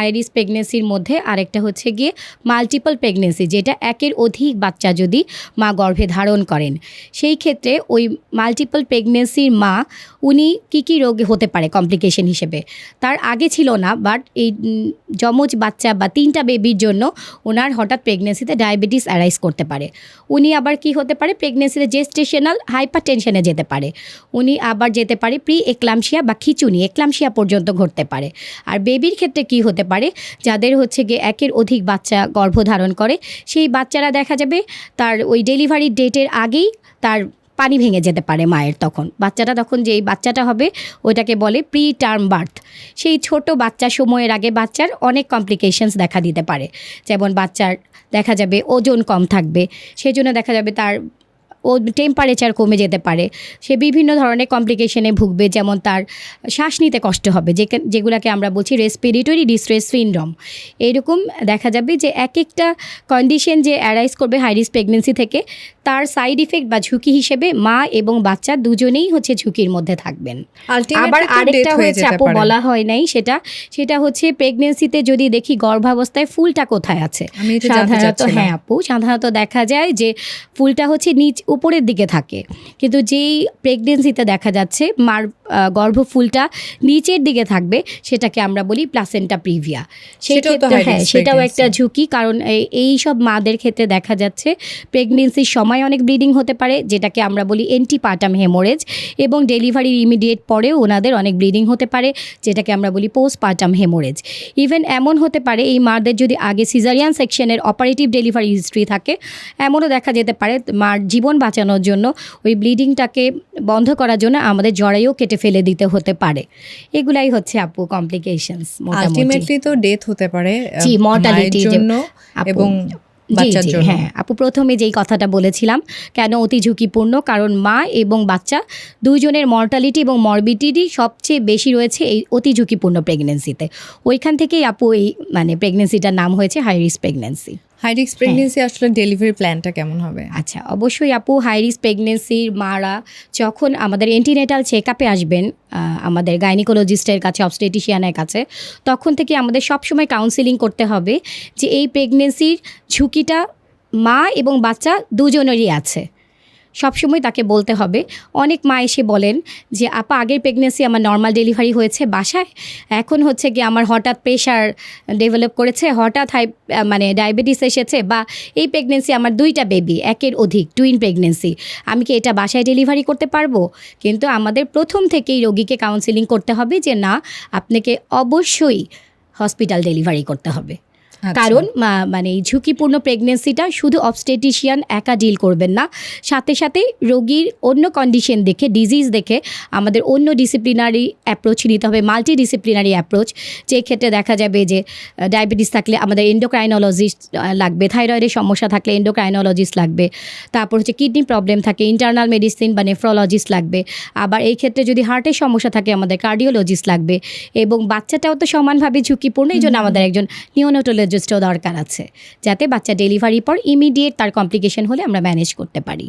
High risk প্রেগনেন্সির মধ্যে আরেকটা হচ্ছে গিয়ে মাল্টিপল প্রেগনেন্সি, যেটা একের অধিক বাচ্চা যদি মা গর্ভে ধারণ করেন। সেই ক্ষেত্রে ওই মাল্টিপল প্রেগনেন্সির মা, উনি কী কী রোগ হতে পারে কমপ্লিকেশন হিসেবে? তার আগে ছিল না, বাট এই যমজ বাচ্চা বা তিনটা বেবির জন্য ওনার হঠাৎ প্রেগনেন্সিতে ডায়াবেটিস অ্যারাইজ করতে পারে। উনি আবার কি হতে পারে, প্রেগনেন্সিতে জেস্টেশনাল হাইপার টেনশনে যেতে পারে। উনি আবার যেতে পারে প্রি এক্লামশিয়া বা খিচুনি এক্লামশিয়া পর্যন্ত ঘটতে পারে। আর বেবির ক্ষেত্রে কি হতে পারে, যাদের হচ্ছে গিয়ে একের অধিক বাচ্চা গর্ভধারণ করে। সেই বাচ্চারা দেখা যাবে তার ওই ডেলিভারি ডেটের আগেই তার পানি ভেঙে যেতে পারে মায়ের তখন। বাচ্চাটা তখন যেই বাচ্চাটা হবে, ওইটাকে বলে প্রি টার্ম বার্থ সেই ছোট বাচ্চা সময়ের আগে বাচ্চার অনেক কমপ্লিকেশনস দেখা দিতে পারে। যেমন বাচ্চার দেখা যাবে ওজন কম থাকবে, সেজন্য দেখা যাবে তার ও টেম্পারেচার কমে যেতে পারে। সে বিভিন্ন ধরনের কমপ্লিকেশনে ভুগবে যেমন তার শ্বাস নিতে কষ্ট হবে যে যেগুলোকে আমরা বলছি রেসপিরেটরি ডিস্ট্রেস সিনড্রোম এরকম দেখা যাবে যে এক একটা কন্ডিশন যে অ্যারাইজ করবে হাই রিস্ক প্রেগনেন্সি থেকে তার সাইড ইফেক্ট বা ঝুঁকি হিসেবে মা এবং বাচ্চা দুজনেই হচ্ছে ঝুঁকির মধ্যে থাকবেন। আবার আরেকটা হয়েছে আপু বলা হয় নাই সেটা সেটা হচ্ছে প্রেগনেন্সিতে যদি দেখি গর্ভাবস্থায় ফুলটা কোথায় আছে? সাধারণত হ্যাঁ আপু সাধারণত দেখা যায় যে ফুলটা হচ্ছে নিচ উপরের দিকে থাকে। কিন্তু যেই প্রেগনেন্সিতে দেখা যাচ্ছে মার গর্ভফুলটা নিচের দিকে থাকবে সেটাকে আমরা বলি প্লাসেন্টা প্রিভিয়া সেই সেটাও তো ক্ষেত্রে high হ্যাঁ সেটাও একটা ঝুঁকি কারণ এই- এই সব মাদের ক্ষেত্রে দেখা যাচ্ছে প্রেগনেন্সির সময় অনেক ব্লিডিং হতে পারে যেটাকে আমরা বলি এন্টিপার্টাম হেমোরেজ এবং ডেলিভারির ইমিডিয়েট পরেও ওনাদের অনেক ব্লিডিং হতে পারে যেটাকে আমরা বলি পোস্টপার্টাম হেমোরেজ ইভেন এমন হতে পারে এই মাদের যদি আগে সিজারিয়ান সেকশনের অপারেটিভ ডেলিভারি হিস্ট্রি থাকে এমনও দেখা যেতে পারে মার জীবন বাঁচানোর জন্য ওই ব্লিডিংটাকে বন্ধ করার জন্য আমাদের জরায়ু কেটে ফেলে দিতে হতে পারে। এগুলাই হচ্ছে আপু কমপ্লিকেশনস মোটামুটি। আলটিমেটলি তো ডেথ হতে পারে জি, যে- জন্য এবং বাচ্চার জন্য। হ্যাঁ আপু প্রথমে যেই কথাটা বলেছিলাম কেন অতি ঝুঁকিপূর্ণ? কারণ মা এবং বাচ্চা দুইজনের মর্টালিটি এবং মরবিডিটি সবচেয়ে বেশি রয়েছে এই অতি ঝুঁকিপূর্ণ প্রেগনেন্সিতে ওইখান থেকেই আপু এই মানে প্রেগনেন্সিটার নাম হয়েছে high risk pregnancy high risk pregnancy আসলে ডেলিভারি প্ল্যানটা কেমন হবে? আচ্ছা অবশ্যই আপু হাই রিস্ক প্রেগনেন্সির মারা যখন আমাদের এন্টিনেটাল চেক আপে আসবেন আমাদের গাইনিকোলজিস্টের কাছে অবস্টেটিশিয়ানের কাছে তখন থেকে আমাদের সবসময় কাউন্সিলিং করতে হবে যে এই প্রেগনেন্সির ঝুঁকিটা মা এবং বাচ্চা দুজনেরই আছে। সবসময় তাকে বলতে হবে। অনেক মা এসে বলেন যে, আপা, আগের প্রেগনেন্সি আমার নর্মাল ডেলিভারি হয়েছে বাসায়। এখন হচ্ছে কি আমার হঠাৎ প্রেশার ডেভেলপ করেছে, হঠাৎ হাই মানে ডায়াবেটিস এসেছে বা এই প্রেগনেন্সি আমার দুইটা বেবি একের অধিক টুইন প্রেগনেন্সি আমি কি এটা বাসায় ডেলিভারি করতে পারব? কিন্তু আমাদের প্রথম থেকেই রোগীকে কাউন্সিলিং করতে হবে যে, না, আপনাকে অবশ্যই হসপিটাল ডেলিভারি করতে হবে। কারণ মা- মানে এই ঝুঁকিপূর্ণ প্রেগনেন্সিটা শুধু অবস্টেটিশিয়ান একা ডিল করবেন না। সাথে সাথে রোগীর অন্য কন্ডিশন দেখে ডিজিজ দেখে আমাদের অন্য ডিসিপ্লিনারি অ্যাপ্রোচ নিতে হবে মাল্টি ডিসিপ্লিনারি অ্যাপ্রোচ যে ক্ষেত্রে দেখা যাবে যে ডায়াবেটিস থাকলে আমাদের এন্ডোক্রাইনোলজিস্ট লাগবে থাইরয়েডের সমস্যা থাকলে এন্ডোক্রাইনোলজিস্ট লাগবে। তারপর হচ্ছে কিডনি প্রবলেম থাকে ইন্টারনাল মেডিসিন বা নেফ্রোলজিস্ট লাগবে। আবার এই ক্ষেত্রে যদি হার্টের সমস্যা থাকে আমাদের কার্ডিওলজিস্ট লাগবে। এবং বাচ্চাটাও তো সমানভাবে ঝুঁকিপূর্ণ এই জন্য আমাদের একজন নিওনোটোলজিস্টও দরকার আছে, যাতে বাচ্চা ডেলিভারি পর ইমিডিয়েট তার কমপ্লিকেশন হলে আমরা ম্যানেজ করতে পারি।